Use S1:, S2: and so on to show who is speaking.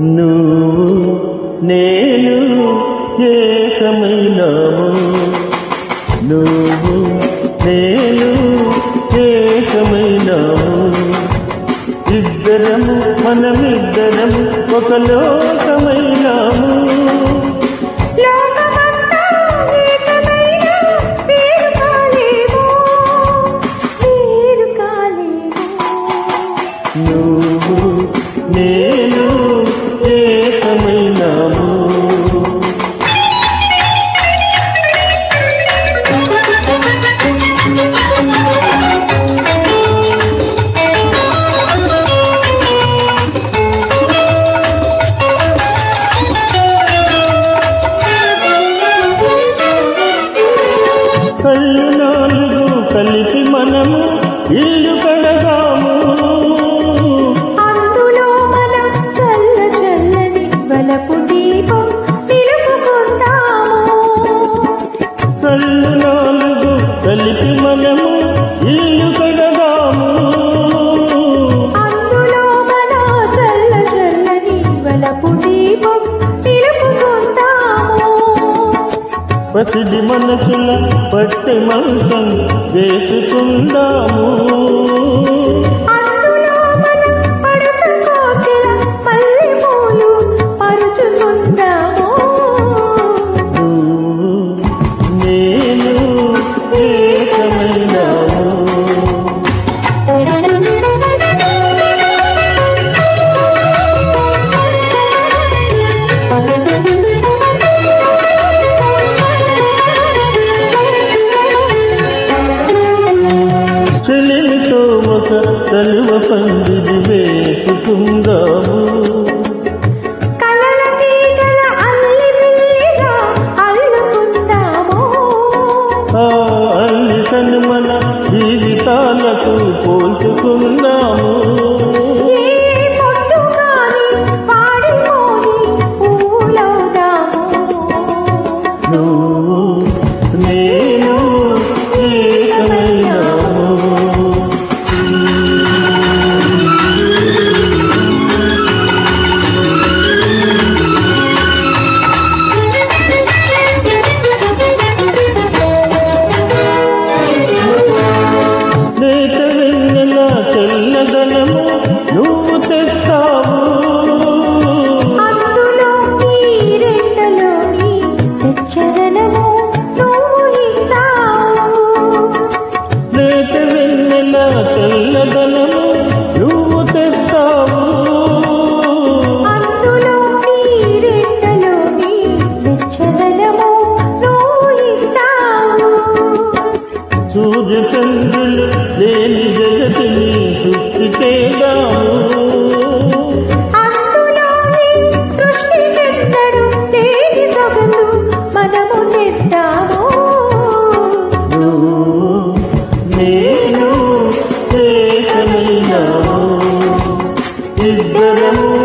S1: నువ్వు నేను ఏకమైనాము నువ్వు నేను ఏకమైనాము ఇద్దరము మనమిద్దరము ఒక లోకమైనాము. నేను కళ్ళు నాలుగు కలిపి మనము ఇల్లు ప్రతిది మనసుల పట్టె మంచం వేసుకుందాము. పోల్చుకుందాము సూర్యచంద్రులు లేని జగతిని సృష్టి చేద్దాము ఇద్దరము